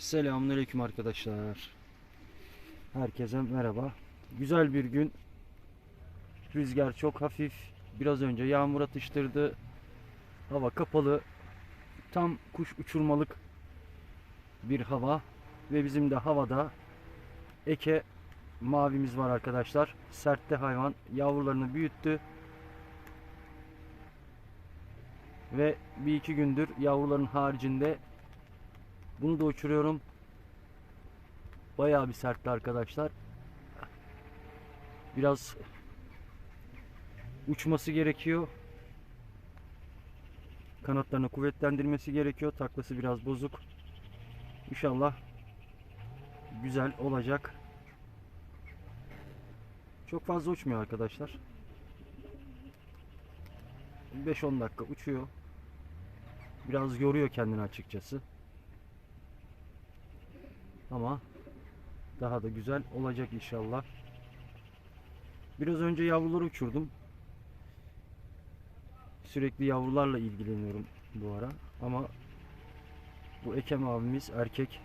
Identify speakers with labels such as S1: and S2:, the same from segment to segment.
S1: Selamünaleyküm arkadaşlar. Herkese merhaba. Güzel bir gün. Rüzgar çok hafif. Biraz önce yağmur atıştırdı. Hava kapalı. Tam kuş uçurmalık bir hava ve bizim de havada eke mavimiz var arkadaşlar. Sertte hayvan yavrularını büyüttü. Ve bir iki gündür yavruların haricinde bunu da uçuruyorum. Bayağı bir sertti arkadaşlar. Biraz uçması gerekiyor. Kanatlarını kuvvetlendirmesi gerekiyor. Taklası biraz bozuk. İnşallah güzel olacak. Çok fazla uçmuyor arkadaşlar. 5-10 dakika uçuyor. Biraz yoruyor kendini açıkçası. Ama daha da güzel olacak inşallah. Biraz önce yavruları uçurdum. Sürekli yavrularla ilgileniyorum bu ara. Ama bu Ekem abimiz erkek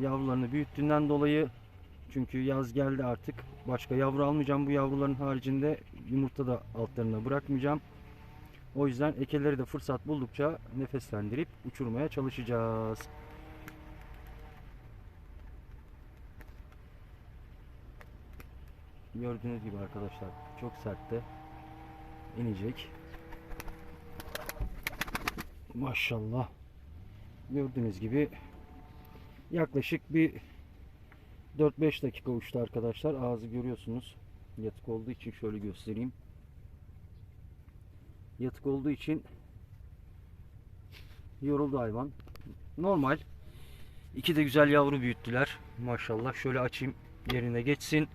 S1: yavrularını büyüttüğünden dolayı çünkü yaz geldi artık. Başka yavru almayacağım bu yavruların haricinde yumurta da altlarına bırakmayacağım. O yüzden ekeleri de fırsat buldukça nefeslendirip uçurmaya çalışacağız. Gördüğünüz gibi arkadaşlar çok sertte inecek. Maşallah. Gördüğünüz gibi yaklaşık bir 4-5 dakika uçtu arkadaşlar. Ağzı görüyorsunuz. Yatık olduğu için şöyle göstereyim. Yatık olduğu için yoruldu hayvan. Normal. İki de güzel yavru büyüttüler. Maşallah. Şöyle açayım yerine geçsin.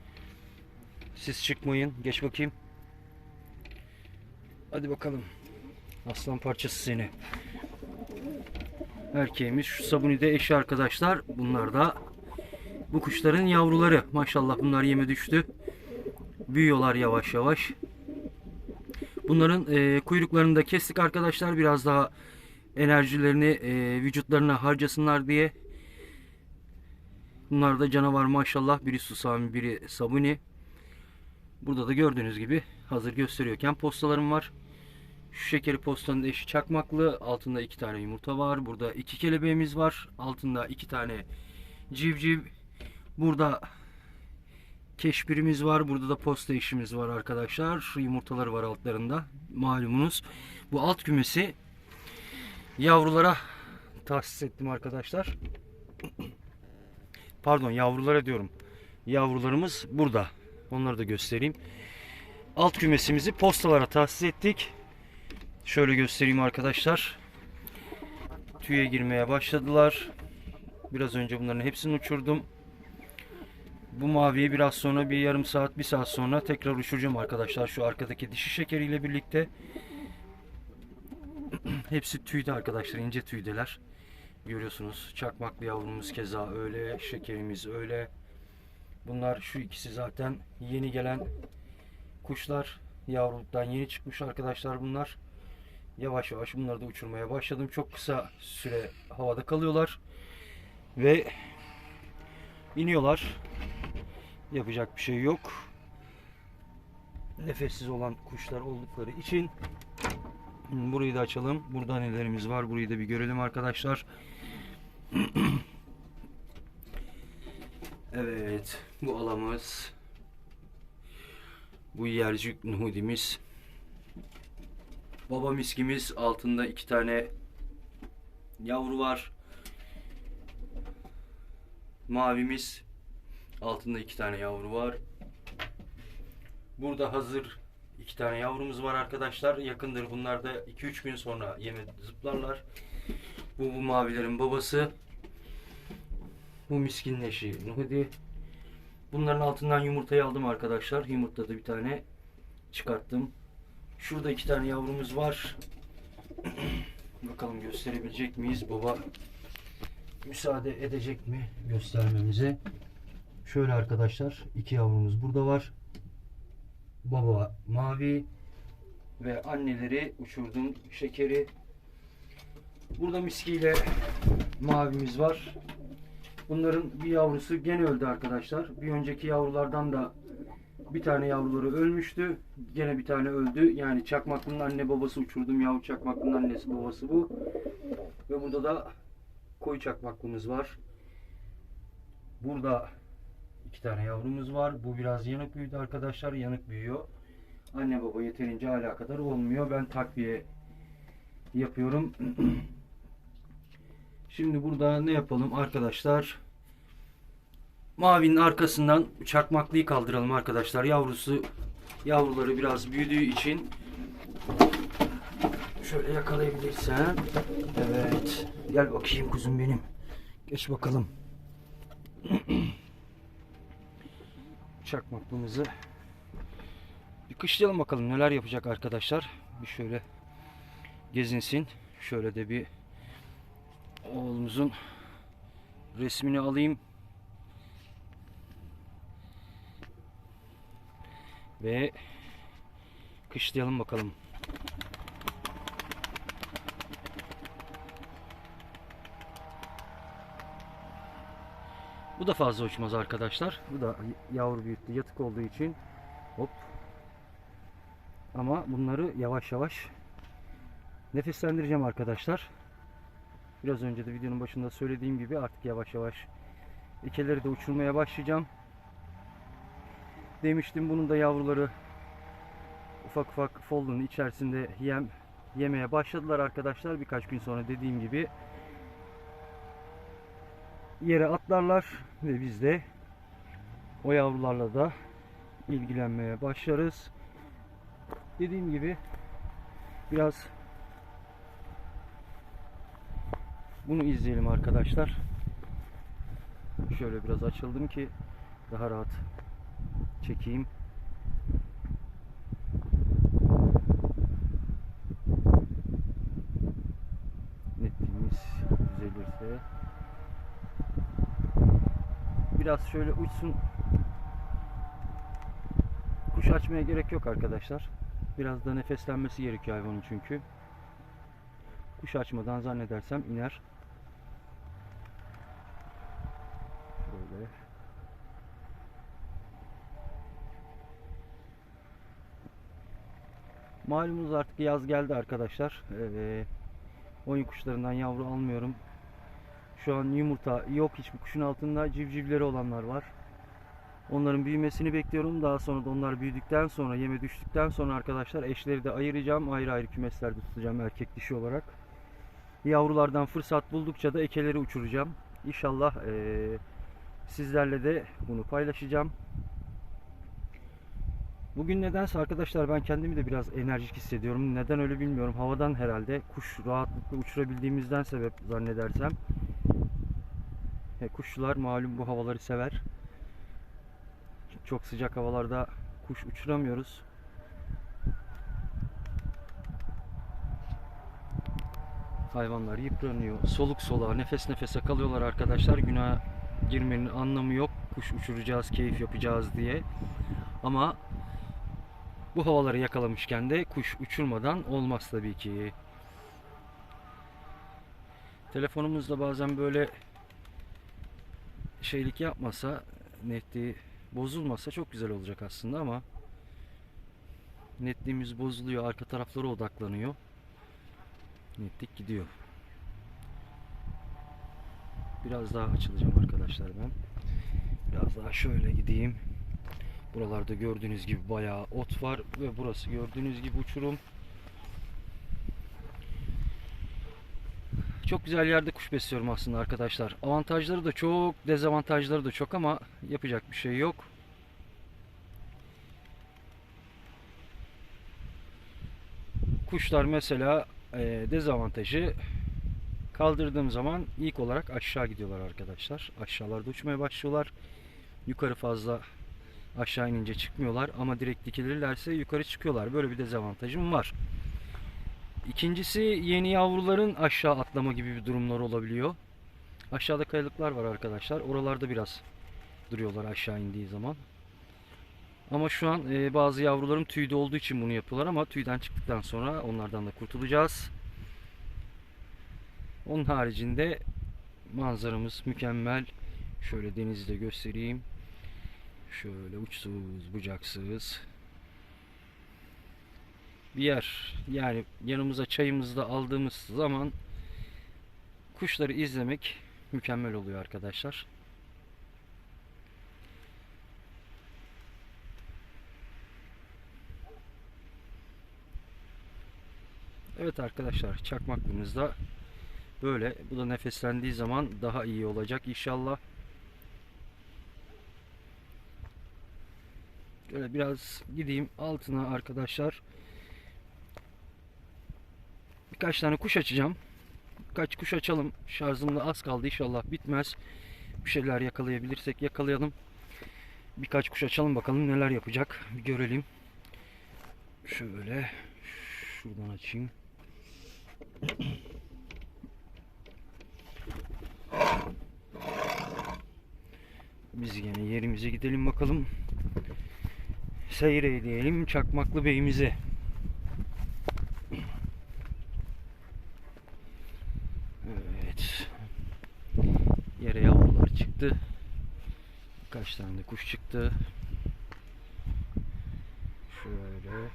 S1: Siz çıkmayın. Geç bakayım. Hadi bakalım. Aslan parçası seni. Erkeğimiz şu sabuni de eşi arkadaşlar. Bunlar da bu kuşların yavruları. Maşallah bunlar yeme düştü. Büyüyorlar yavaş yavaş. Bunların e, kuyruklarını da kestik arkadaşlar. Biraz daha enerjilerini e, vücutlarına harcasınlar diye. Bunlar da canavar maşallah. Biri susami, biri sabuni. Burada da gördüğünüz gibi hazır gösteriyorken postalarım var. Şu şekeri postanın eşi çakmaklı. Altında iki tane yumurta var. Burada iki kelebeğimiz var. Altında iki tane civciv. Burada keşbirimiz var. Burada da posta işimiz var arkadaşlar. Şu yumurtaları var altlarında. Malumunuz. Bu alt kümesi yavrulara tahsis ettim arkadaşlar. Pardon yavrulara diyorum. Yavrularımız burada. Onları da göstereyim. Alt kümesimizi postalara tahsis ettik. Şöyle göstereyim arkadaşlar. Tüye girmeye başladılar. Biraz önce bunların hepsini uçurdum. Bu maviyi biraz sonra bir yarım saat, bir saat sonra tekrar uçuracağım arkadaşlar. Şu arkadaki dişi şekeriyle birlikte. Hepsi tüyde arkadaşlar, ince tüydeler. Görüyorsunuz. Çakmaklı yavrumuz keza öyle, şekerimiz öyle. Bunlar şu ikisi zaten yeni gelen kuşlar. Yavruluktan yeni çıkmış arkadaşlar bunlar. Yavaş yavaş bunları da uçurmaya başladım. Çok kısa süre havada kalıyorlar. Ve iniyorlar. Yapacak bir şey yok. Nefessiz olan kuşlar oldukları için burayı da açalım. Burada nelerimiz var. Burayı da bir görelim arkadaşlar. Evet, bu alamız. Bu yercik nuhudimiz. Baba miskimiz altında iki tane yavru var. Mavimiz altında iki tane yavru var. Burada hazır iki tane yavrumuz var arkadaşlar. Yakındır bunlar da 2-3 gün sonra yeme zıplarlar. Bu bu mavilerin babası. Bu miskin eşi Nuhudi. Bunların altından yumurtayı aldım arkadaşlar. Yumurtladı bir tane. Çıkarttım. Şurada iki tane yavrumuz var. Bakalım gösterebilecek miyiz? Baba müsaade edecek mi göstermemize? Şöyle arkadaşlar iki yavrumuz burada var. Baba mavi ve anneleri uçurdum şekeri. Burada miskiyle mavimiz var. Bunların bir yavrusu gene öldü arkadaşlar. Bir önceki yavrulardan da bir tane yavruları ölmüştü. Gene bir tane öldü. Yani çakmaklının anne babası uçurdum. Yavru çakmaklının annesi babası bu. Ve burada da koyu çakmaklımız var. Burada iki tane yavrumuz var. Bu biraz yanık büyüdü arkadaşlar. Yanık büyüyor. Anne baba yeterince alakadar olmuyor. Ben takviye yapıyorum. Şimdi burada ne yapalım arkadaşlar? Mavinin arkasından çakmaklıyı kaldıralım arkadaşlar. Yavrusu yavruları biraz büyüdüğü için şöyle yakalayabilirsen. Evet. Gel bakayım kuzum benim. Geç bakalım. Çakmaklımızı bir kışlayalım bakalım neler yapacak arkadaşlar. Bir şöyle gezinsin. Şöyle de bir oğlumuzun resmini alayım. Ve kışlayalım bakalım. Bu da fazla uçmaz arkadaşlar. Bu da yavru büyüttü. Yatık olduğu için hop. Ama bunları yavaş yavaş nefeslendireceğim arkadaşlar. Biraz önce de videonun başında söylediğim gibi artık yavaş yavaş ikeleri de uçurmaya başlayacağım. Demiştim bunun da yavruları ufak ufak foldun içerisinde yem yemeye başladılar arkadaşlar. Birkaç gün sonra dediğim gibi yere atlarlar ve biz de o yavrularla da ilgilenmeye başlarız. Dediğim gibi biraz bunu izleyelim arkadaşlar. Şöyle biraz açıldım ki daha rahat çekeyim. Netliğimiz düzelirse biraz şöyle uçsun. Kuş açmaya gerek yok arkadaşlar. Biraz da nefeslenmesi gerekiyor hayvanın çünkü. Kuş açmadan zannedersem iner. Şöyle. Malumunuz artık yaz geldi arkadaşlar. Ee, oyun kuşlarından yavru almıyorum. Şu an yumurta yok hiçbir kuşun altında civcivleri olanlar var. Onların büyümesini bekliyorum. Daha sonra da onlar büyüdükten sonra yeme düştükten sonra arkadaşlar eşleri de ayıracağım. Ayrı ayrı kümeslerde tutacağım erkek dişi olarak. Yavrulardan fırsat buldukça da ekeleri uçuracağım. İnşallah eee, sizlerle de bunu paylaşacağım. Bugün nedense arkadaşlar ben kendimi de biraz enerjik hissediyorum. Neden öyle bilmiyorum. Havadan herhalde kuş rahatlıkla uçurabildiğimizden sebep zannedersem. E, kuşçular malum bu havaları sever. Çok sıcak havalarda kuş uçuramıyoruz. Hayvanlar yıpranıyor. Soluk soluğa, nefes nefese kalıyorlar arkadaşlar. Günah girmenin anlamı yok. Kuş uçuracağız, keyif yapacağız diye. Ama bu havaları yakalamışken de kuş uçurmadan olmaz tabii ki. Telefonumuzda bazen böyle şeylik yapmasa, netliği bozulmasa çok güzel olacak aslında ama netliğimiz bozuluyor, arka taraflara odaklanıyor. Netlik gidiyor. Biraz daha açılacağım arkadaşlar ben. Biraz daha şöyle gideyim. Buralarda gördüğünüz gibi bayağı ot var ve burası gördüğünüz gibi uçurum. Çok güzel yerde kuş besliyorum aslında arkadaşlar. Avantajları da çok, dezavantajları da çok ama yapacak bir şey yok. Kuşlar mesela e, dezavantajı kaldırdığım zaman ilk olarak aşağı gidiyorlar arkadaşlar. Aşağılarda uçmaya başlıyorlar. Yukarı fazla aşağı inince çıkmıyorlar ama direkt dikilirlerse yukarı çıkıyorlar. Böyle bir dezavantajım var. İkincisi yeni yavruların aşağı atlama gibi bir durumlar olabiliyor. Aşağıda kayalıklar var arkadaşlar. Oralarda biraz duruyorlar aşağı indiği zaman. Ama şu an e, bazı yavrularım tüyde olduğu için bunu yapıyorlar ama tüyden çıktıktan sonra onlardan da kurtulacağız. Onun haricinde Manzaramız mükemmel. Şöyle denizi de göstereyim. Şöyle uçsuz bucaksız bir yer. Yani yanımıza çayımızı da aldığımız zaman kuşları izlemek mükemmel oluyor arkadaşlar. Evet arkadaşlar çakmaklığımızda böyle. Bu da nefeslendiği zaman daha iyi olacak inşallah. Şöyle biraz gideyim altına arkadaşlar. Birkaç tane kuş açacağım. Birkaç kuş açalım. Şarjım da az kaldı inşallah bitmez. Bir şeyler yakalayabilirsek yakalayalım. Birkaç kuş açalım bakalım neler yapacak. Bir görelim. Şöyle şuradan açayım. Biz gene yerimize gidelim bakalım. Diyelim Çakmaklı Bey'imize. Evet. Yere yavrular çıktı. Kaç tane de kuş çıktı. Şöyle.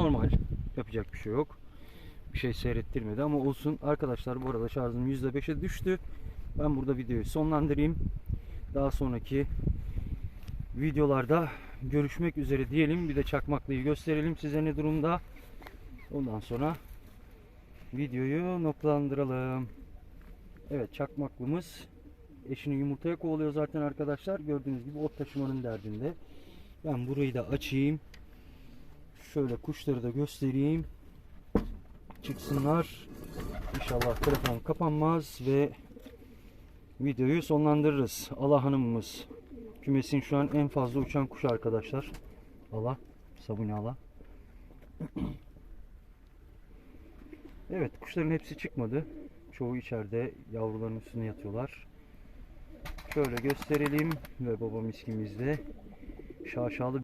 S1: Normal. Yapacak bir şey yok. Bir şey seyrettirmedi ama olsun. Arkadaşlar bu arada şarjım %5'e düştü. Ben burada videoyu sonlandırayım. Daha sonraki videolarda görüşmek üzere diyelim. Bir de çakmaklıyı gösterelim size ne durumda. Ondan sonra videoyu noktalandıralım. Evet çakmaklımız eşini yumurtaya kovalıyor zaten arkadaşlar. Gördüğünüz gibi ot taşımanın derdinde. Ben burayı da açayım. Şöyle kuşları da göstereyim. Çıksınlar. İnşallah telefon kapanmaz ve videoyu sonlandırırız. Allah hanımımız. Kümesin şu an en fazla uçan kuşu arkadaşlar. Allah. Sabuni Allah. Evet kuşların hepsi çıkmadı. Çoğu içeride yavruların üstüne yatıyorlar. Şöyle gösterelim ve baba miskimizde şaşalı